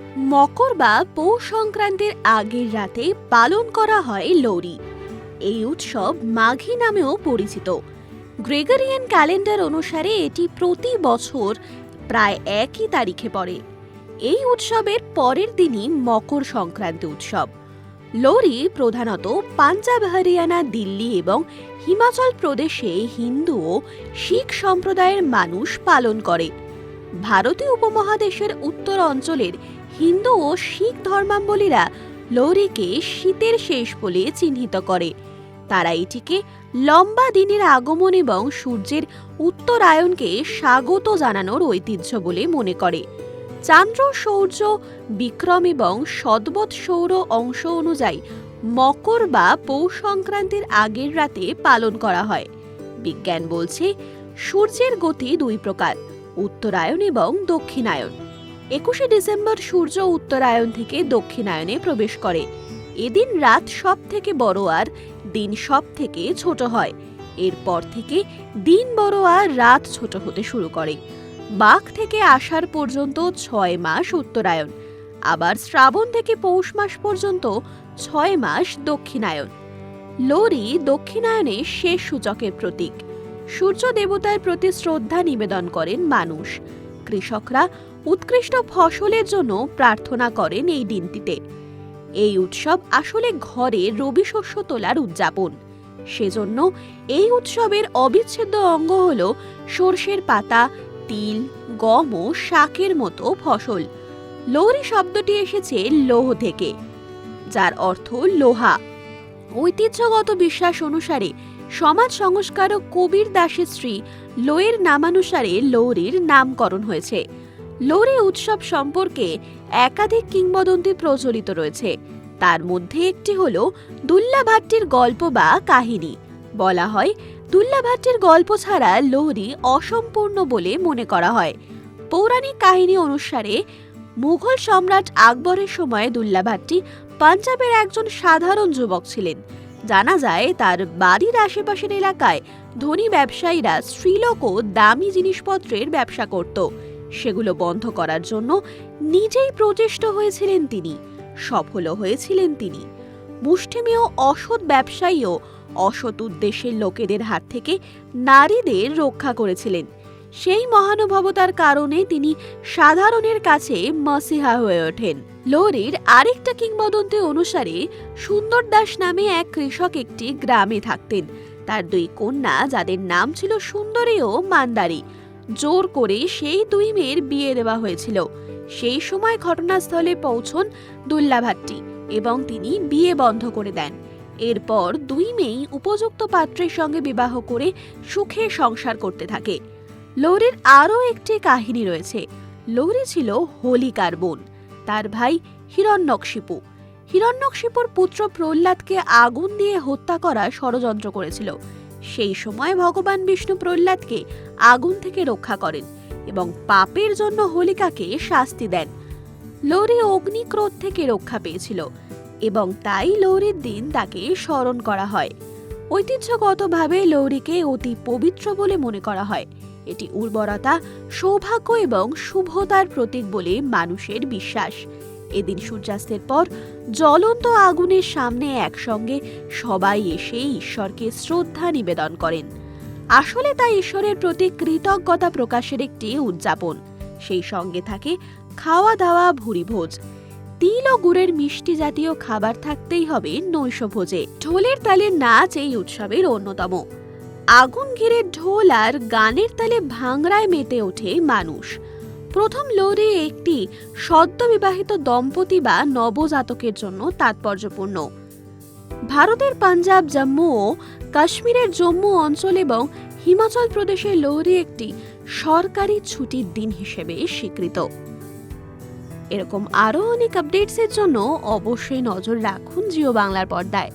মকর বা পৌষ সংক্রান্তির আগের রাতে পালন করা হয় লোরি। এই উৎসব মাঘী নামেও পরিচিত। গ্রেগরিয়ান ক্যালেন্ডার অনুসারে এটি প্রতি বছর প্রায় একই তারিখে পড়ে। এই উৎসবের পরের দিনই মকর সংক্রান্তি উৎসব। লোরি প্রধানত পাঞ্জাব, হরিয়ানা, দিল্লি এবং হিমাচল প্রদেশে হিন্দু ও শিখ সম্প্রদায়ের মানুষ পালন করে। ভারতীয় উপমহাদেশের উত্তর অঞ্চলের হিন্দু ও শিখ ধর্মাবলীরা লোরিকে শীতের শেষ বলে চিহ্নিত করে। তারা এটিকে লম্বা দিনের আগমন এবং সূর্যের উত্তরায়ণকে স্বাগত জানানোর ঐতিহ্য বলে মনে করে। চান্দ্র সৌর্য, বিক্রম এবং সদবৎ সৌর অংশ অনুযায়ী মকর বা পৌষ সংক্রান্তির আগের রাতে পালন করা হয়। বিজ্ঞান বলছে, সূর্যের গতি দুই প্রকার। উত্তরায়ণ এবং দক্ষিণায়ন একুশে ডিসেম্বর সূর্য উত্তরায়ণ থেকে দক্ষিণায়নে প্রবেশ করে। এদিন রাত সব থেকে বড় আর দিন সব থেকে ছোট হয়। এরপর থেকে দিন বড় আর রাত ছোট হতে শুরু করে। বাঘ থেকে আষাঢ় পর্যন্ত ছয় মাস উত্তরায়ণ। আবার শ্রাবণ থেকে পৌষ মাস পর্যন্ত ছয় মাস দক্ষিণায়ন লোরি দক্ষিণায়নে শেষ সূচকের প্রতীক। সূর্য দেবতার প্রতি শ্রদ্ধা নিবেদন করেন মানুষ। কৃষকরা উৎকৃষ্ট ফসলের জন্য প্রার্থনা করেন এই দিনটিতে। এই উৎসব আসলে ঘরে রবি শস্য তোলার উদযাপন। সেজন্য এই উৎসবের অবিচ্ছেদ্য অঙ্গ হল সর্ষের পাতা, তিল, গম ও শাকের মতো ফসল। লৌরি শব্দটি এসেছে লৌহ থেকে, যার অর্থ লোহা। ঐতিহ্যগত বিশ্বাস অনুসারে সমাজ সংস্কারক কবির দাসের স্ত্রী লোয়ের নামানুসারে লৌরির নামকরণ হয়েছে। লোরি উৎসব সম্পর্কে একাধিক কিংবদন্তি প্রচলিত রয়েছে। তার মধ্যে একটি হল দুল্লাভাট্টির গল্প বা কাহিনী। বলা হয় দুল্লাভাট্টির গল্প ছাড়া লোহরি অসম্পূর্ণ বলে মনে করা হয়। পৌরাণিক কাহিনী অনুসারে, মুঘল সম্রাট আকবরের সময় দুল্লাভাট্টি পাঞ্জাবের একজন সাধারণ যুবক ছিলেন। জানা যায় তার বাড়ির আশেপাশের এলাকায় ধনী ব্যবসায়ীরা স্ত্রীলোক ও দামি জিনিসপত্রের ব্যবসা করত। সেগুলো বন্ধ করার জন্য নিজেই প্রচেষ্ট হয়েছিলেন তিনি, সফলও হয়েছিলেন তিনি। মুষ্টিমেয় অসৎ ব্যবসায়ীও অসৎ উদ্দেশ্যের লোকেদের হাত থেকে নারীদের রক্ষা করেছিলেন। সেই মহানুভবতার কারণে তিনি সাধারণের কাছে মসিহা হয়ে ওঠেন। লোরির আরেকটা কিংবদন্তি অনুসারে সুন্দর দাস নামে এক কৃষক একটি গ্রামে থাকতেন। তার দুই কন্যা, যাদের নাম ছিল সুন্দরী ও মান্দারি, জোর করে সেই দুই মেয়ের বিয়ে দেওয়া হয়েছিল। সেই সময় ঘটনাস্থলে পৌঁছন দুল্লাভাট্টি এবং তিনি বিয়ে বন্ধ করে দেন। এরপর দুই মেয়েই উপযুক্ত পাত্রের সঙ্গে বিবাহ করে সুখে সংসার করতে থাকে। লৌরির আরও একটি কাহিনী রয়েছে। লৌরি ছিল হোলিকার বোন। তার ভাই হিরণ্যকশিপু হিরণ্যকশিপুর পুত্র প্রহ্লাদকে আগুন দিয়ে হত্যা করা ষড়যন্ত্র করেছিল। সেই সময় ভগবান বিষ্ণু প্রহ্লাদকে আগুন থেকে রক্ষা করেন এবং পাপের জন্য হোলিকাকে শাস্তি দেন। লৌরি অগ্নিক্রোধ থেকে রক্ষা পেয়েছিল এবং তাই লৌরির দিন তাকে স্মরণ করা হয়। ঐতিহ্যগতভাবে লৌরিকে অতি পবিত্র বলে মনে করা হয়। এটি উর্বরতা, সৌভাগ্য এবং শুভতার প্রতীক বলে মানুষের বিশ্বাস। এদিন সূর্যাস্তের পর জ্বলন্ত আগুনের সামনে একসঙ্গে সবাই এসে ঈশ্বরকে শ্রদ্ধা নিবেদন করেন। আসলে তা ঈশ্বরের প্রতি কৃতজ্ঞতা প্রকাশের একটি উদযাপন। সেই সঙ্গে থাকে খাওয়া দাওয়া ভুরিভোজ তিল ও গুড়ের মিষ্টি জাতীয় খাবার থাকতেই হবে নৈশভোজে। ঢোলের তালে নাচ এই উৎসবের অন্যতম। আগুন ঘিরে ঢোল আর গানের তালে ভাংড়ায় মেতে ওঠে মানুষ। প্রথম লোরে একটি সদ্য বিবাহিত দম্পতি বা নবজাতকের জন্য তাৎপর্যপূর্ণ। ভারতের পাঞ্জাব, জম্মু ও কাশ্মীরের জম্মু অঞ্চল এবং হিমাচল প্রদেশের লোহরি একটি সরকারি ছুটির দিন হিসেবে স্বীকৃত। এরকম আরও অনেক আপডেটসের জন্য অবশ্যই নজর রাখুন জিও বাংলার পর্দায়।